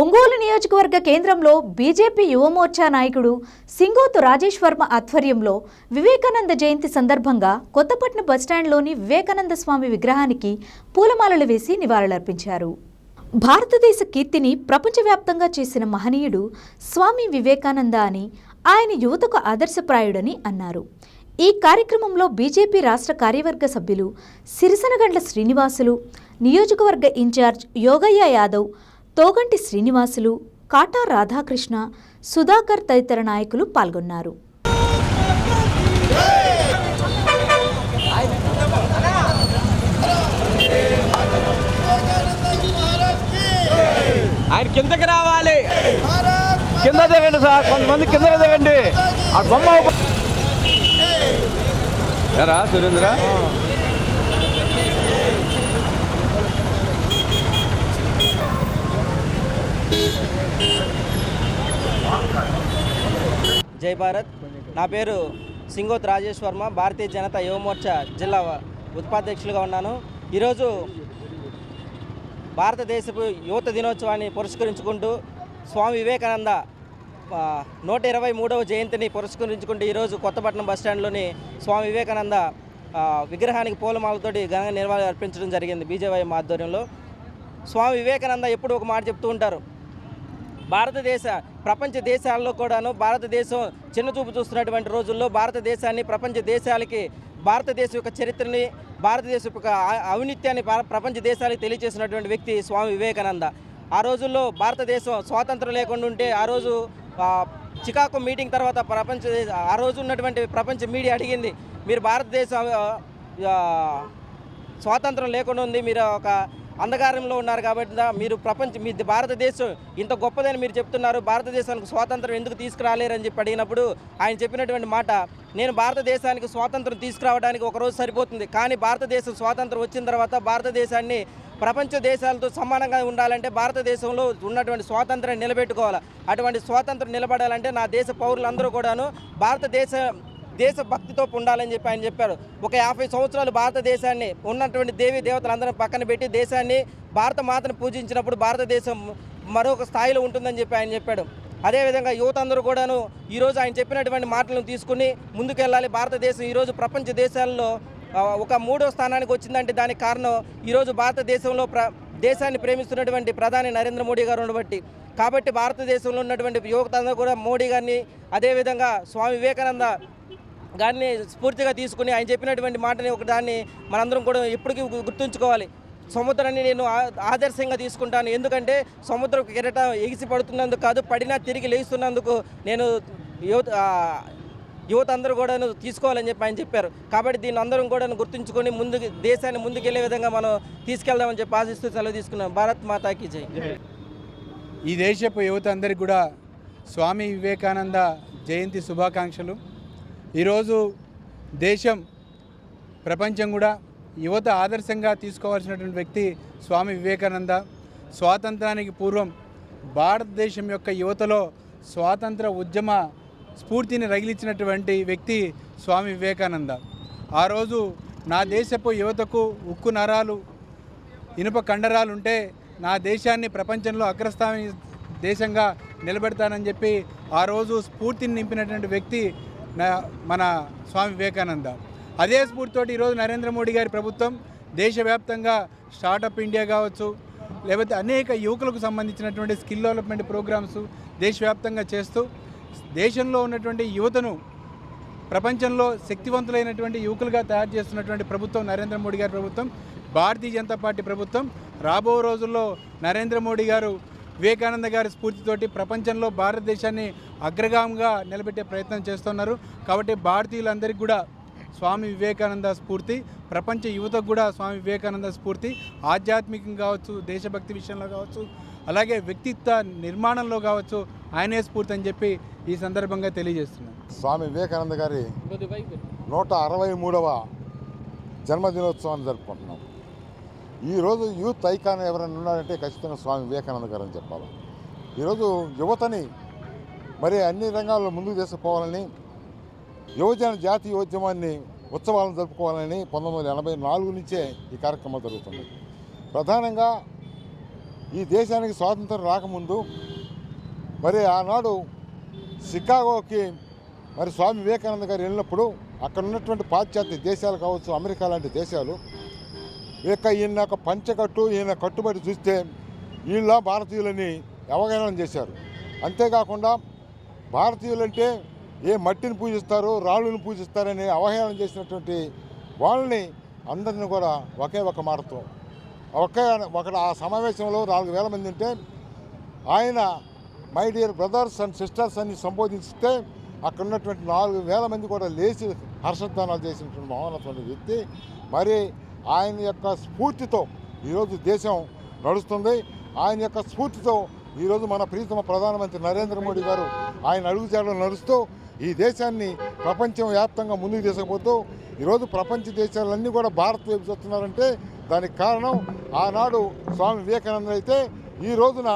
ఒంగోలు నియోజకవర్గ కేంద్రంలో బీజేపీ యువమోర్చా నాయకుడు సింగోతు రాజేష్ వర్మ ఆధ్వర్యంలో వివేకానంద జయంతి సందర్భంగా కొత్తపట్నం బస్టాండ్లోని వివేకానంద స్వామి విగ్రహానికి పూలమాలలు వేసి నివాళులర్పించారు. భారతదేశ కీర్తిని ప్రపంచవ్యాప్తంగా చేసిన మహనీయుడు స్వామి వివేకానంద అని ఆయన యువతకు ఆదర్శప్రాయుడని అన్నారు. ఈ కార్యక్రమంలో బీజేపీ రాష్ట్ర కార్యవర్గ సభ్యులు సిరిసనగండ్ల శ్రీనివాసులు నియోజకవర్గ ఇన్ఛార్జ్ యోగయ్య యాదవ్ తోగంటి శ్రీనివాసులు కాటా రాధాకృష్ణ సుధాకర్ తదితర నాయకులు పాల్గొన్నారు. ఆయన కిందకి రావాలి. కింద దిగండి సార్ కొంతమంది కింద దిగండి. ఆ బొమ్మ ఎరా సురేంద్ర? జై భారత్. నా పేరు సింగోత్ రాజేష్ వర్మ భారతీయ జనతా యువమోర్చా జిల్లా ఉపాధ్యక్షులుగా ఉన్నాను. ఈరోజు భారతదేశపు యువత దినోత్సవాన్ని పురస్కరించుకుంటూ స్వామి వివేకానంద నూట ఇరవై మూడవ జయంతిని పురస్కరించుకుంటూ ఈరోజు కొత్తపట్నం బస్టాండ్లోని స్వామి వివేకానంద విగ్రహానికి పూలమాలతోటి ఘనంగా నిర్వాహణ అర్పించడం జరిగింది బీజేవై ఆధ్వర్యంలో. స్వామి వివేకానంద ఎప్పుడు ఒక మాట చెప్తూ ఉంటారు భారతదేశ ప్రపంచ దేశాల్లో కూడాను భారతదేశం చిన్నచూపు చూస్తున్నటువంటి రోజుల్లో భారతదేశాన్ని ప్రపంచ దేశాలకి భారతదేశం యొక్క చరిత్రని భారతదేశం యొక్క అవినీత్యాన్ని ప్రపంచ దేశాలకు తెలియజేసినటువంటి వ్యక్తి స్వామి వివేకానంద. ఆ రోజుల్లో భారతదేశం స్వాతంత్రం లేకుండా ఉంటే ఆ రోజు ఆ, చికాగో మీటింగ్ తర్వాత ప్రపంచ ఆ రోజు ఉన్నటువంటి ప్రపంచ మీడియా అడిగింది మీరు భారతదేశం స్వాతంత్రం లేకుండా ఉంది మీరు ఒక అంధకారంలో ఉన్నారు కాబట్టి మీరు ప్రపంచ మీ భారతదేశం ఇంత గొప్పదని మీరు చెప్తున్నారు. భారతదేశానికి స్వాతంత్రం ఎందుకు తీసుకురాలేరని చెప్పి అడిగినప్పుడు ఆయన చెప్పినటువంటి మాట నేను భారతదేశానికి స్వాతంత్రం తీసుకురావడానికి ఒక రోజు సరిపోతుంది. కానీ భారతదేశం స్వాతంత్రం వచ్చిన తర్వాత భారతదేశాన్ని ప్రపంచ దేశాలతో సమానంగా ఉండాలంటే భారతదేశంలో ఉన్నటువంటి స్వాతంత్రాన్ని నిలబెట్టుకోవాలి? అటువంటి స్వాతంత్రం నిలబడాలంటే నా దేశ పౌరులందరూ కూడాను భారతదేశ దేశభక్తితో ఉండాలని చెప్పి ఆయన చెప్పారు. ఒక యాభై సంవత్సరాలు భారతదేశాన్ని ఉన్నటువంటి దేవి దేవతలందరం పక్కన పెట్టి దేశాన్ని భారత మాతను పూజించినప్పుడు భారతదేశం మరొక స్థాయిలో ఉంటుందని చెప్పి ఆయన చెప్పాడు. అదేవిధంగా యువత అందరూ కూడాను ఈరోజు ఆయన చెప్పినటువంటి మాటలను తీసుకుని ముందుకెళ్ళాలి. భారతదేశం ఈరోజు ప్రపంచ దేశాల్లో ఒక మూడో స్థానానికి వచ్చిందంటే దానికి కారణం ఈరోజు భారతదేశంలో ప్ర దేశాన్ని ప్రేమిస్తున్నటువంటి ప్రధాని నరేంద్ర మోడీ గారు ఉండబట్టి కాబట్టి భారతదేశంలో ఉన్నటువంటి యువత అందరూ కూడా మోడీ గారిని అదేవిధంగా స్వామి వివేకానంద దాన్ని స్ఫూర్తిగా తీసుకుని ఆయన చెప్పినటువంటి మాటని ఒక దాన్ని మనందరం కూడా ఎప్పటికీ గుర్తుంచుకోవాలి. సముద్రాన్ని నేను ఆ- ఆదర్శంగా తీసుకుంటాను. ఎందుకంటే సముద్రం కెరటం ఎగిసి పడుతున్నందుకు కాదు పడినా తిరిగి లేస్తున్నందుకు నేను యువత యువత అందరూ కూడా తీసుకోవాలని చెప్పి ఆయన చెప్పారు. కాబట్టి దీన్ని అందరం కూడా గుర్తుంచుకొని ముందు దేశాన్ని ముందుకెళ్ళే విధంగా మనం తీసుకెళ్దామని చెప్పి ఆశిస్తూ సెలవు తీసుకున్నాం. భారత్ మాతాకి జై. ఈ దేశపు యువత అందరికీ కూడా స్వామి వివేకానంద జయంతి శుభాకాంక్షలు. ఈరోజు దేశం ప్రపంచం కూడా యువత ఆదర్శంగా తీసుకోవాల్సినటువంటి వ్యక్తి స్వామి వివేకానంద. స్వాతంత్రానికి పూర్వం భారతదేశం యొక్క యువతలో స్వాతంత్ర ఉద్యమ స్ఫూర్తిని రగిలించినటువంటి వ్యక్తి స్వామి వివేకానంద. ఆ రోజు నా దేశపు యువతకు ఉక్కు నరాలు ఇనుప కండరాలు ఉంటే నా దేశాన్ని ప్రపంచంలో అగ్రస్థాని దేశంగా నిలబెడతానని చెప్పి ఆ రోజు స్ఫూర్తిని నింపినటువంటి వ్యక్తి మన స్వామి వివేకానంద. అదే స్ఫూర్తితోటి ఈరోజు నరేంద్ర మోడీ గారి ప్రభుత్వం దేశవ్యాప్తంగా స్టార్టప్ ఇండియా కావచ్చు లేకపోతే అనేక యువకులకు సంబంధించినటువంటి స్కిల్ డెవలప్మెంట్ ప్రోగ్రామ్స్ దేశవ్యాప్తంగా చేస్తూ దేశంలో ఉన్నటువంటి యువతను ప్రపంచంలో శక్తివంతులైనటువంటి యువకులుగా తయారు చేస్తున్నటువంటి ప్రభుత్వం నరేంద్ర మోడీ గారి ప్రభుత్వం భారతీయ జనతా పార్టీ ప్రభుత్వం. రాబో రోజుల్లో నరేంద్ర మోడీ గారు వివేకానంద గారి స్ఫూర్తితోటి ప్రపంచంలో భారతదేశాన్ని అగ్రగామంగా నిలబెట్టే ప్రయత్నం చేస్తున్నారు. కాబట్టి భారతీయులందరికీ కూడా స్వామి వివేకానంద స్ఫూర్తి ప్రపంచ యువతకు కూడా స్వామి వివేకానంద స్ఫూర్తి ఆధ్యాత్మికంగా కావచ్చు దేశభక్తి విషయంలో కావచ్చు అలాగే వ్యక్తిత్వ నిర్మాణంలో కావచ్చు ఆయనే స్ఫూర్తి అని చెప్పి ఈ సందర్భంగా తెలియజేస్తున్నాను. స్వామి వివేకానంద గారి నూట అరవై మూడవ జన్మదినోత్సవాన్ని జరుపుకుంటున్నాం. ఈరోజు యూత్ ఐకాన్ ఎవరైనా ఉన్నారంటే ఖచ్చితంగా స్వామి వివేకానంద గారు అని చెప్పాలి. ఈరోజు యువతని మరి అన్ని రంగాల్లో ముందుకు తీసుకుపోవాలని యువజన జాతీయ ఉద్యమాన్ని ఉత్సవాలను జరుపుకోవాలని పంతొమ్మిది వందల ఎనభై నాలుగు నుంచే ఈ కార్యక్రమం జరుగుతుంది ప్రధానంగా ఈ దేశానికి స్వాతంత్రం రాకముందు మరి ఆనాడు షికాగోకి మరి స్వామి వివేకానంద గారు వెళ్ళినప్పుడు అక్కడ ఉన్నటువంటి పాశ్చాత్య దేశాలు కావచ్చు అమెరికా లాంటి దేశాలు ఇక ఈయన యొక్క పంచకట్టు ఈయన కట్టుబడి చూస్తే వీళ్ళ భారతీయులని అవగాహన చేశారు. అంతేకాకుండా భారతీయులంటే ఏ మట్టిని పూజిస్తారు రాళ్ళుని పూజిస్తారని అవహేళన చేసినటువంటి వాళ్ళని అందరిని కూడా ఒకే ఒక మాటతో ఒకే ఒక ఆ సమావేశంలో నాలుగు వేల మంది ఉంటే ఆయన my dear brothers and sisters అని సంబోధిస్తే అక్కడ ఉన్నటువంటి నాలుగు వేల మంది కూడా లేచి హర్షధ్వానాలు చేసినటువంటి మహోన్నతమైన వ్యక్తి. మరి ఆయన యొక్క స్ఫూర్తితో ఈరోజు దేశం నడుస్తుంది. ఆయన యొక్క స్ఫూర్తితో ఈరోజు మన ప్రీతమ ప్రధానమంత్రి నరేంద్ర మోడీ గారు ఆయన అడుగుజాడలు నడుస్తూ ఈ దేశాన్ని ప్రపంచం వ్యాప్తంగా ముందుకు తీసుకుపోతూ ఈరోజు ప్రపంచ దేశాలన్నీ కూడా భారత్ వైపు చూస్తున్నారంటే దానికి కారణం ఆనాడు స్వామి వివేకానంద అయితే ఈ రోజున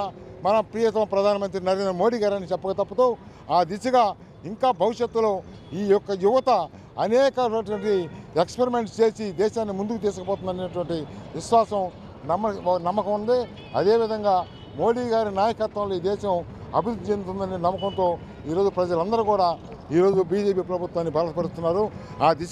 మన ప్రియతమ ప్రధానమంత్రి నరేంద్ర మోడీ గారని చెప్పక తప్పదు ఆ దిశగా ఇంకా భవిష్యత్తులో ఈ యొక్క యువత అనేకటువంటి ఎక్స్పెరిమెంట్స్ చేసి దేశాన్ని ముందుకు తీసుకుపోతుందనేటువంటి విశ్వాసం నమ్మ నమ్మకం ఉంది. అదేవిధంగా మోడీ గారి నాయకత్వంలో ఈ దేశం అభివృద్ధి చెందుతుందనే నమ్మకంతో ఈరోజు ప్రజలందరూ కూడా ఈరోజు బీజేపీ ప్రభుత్వాన్ని బలపరుస్తున్నారు. ఆ దిశ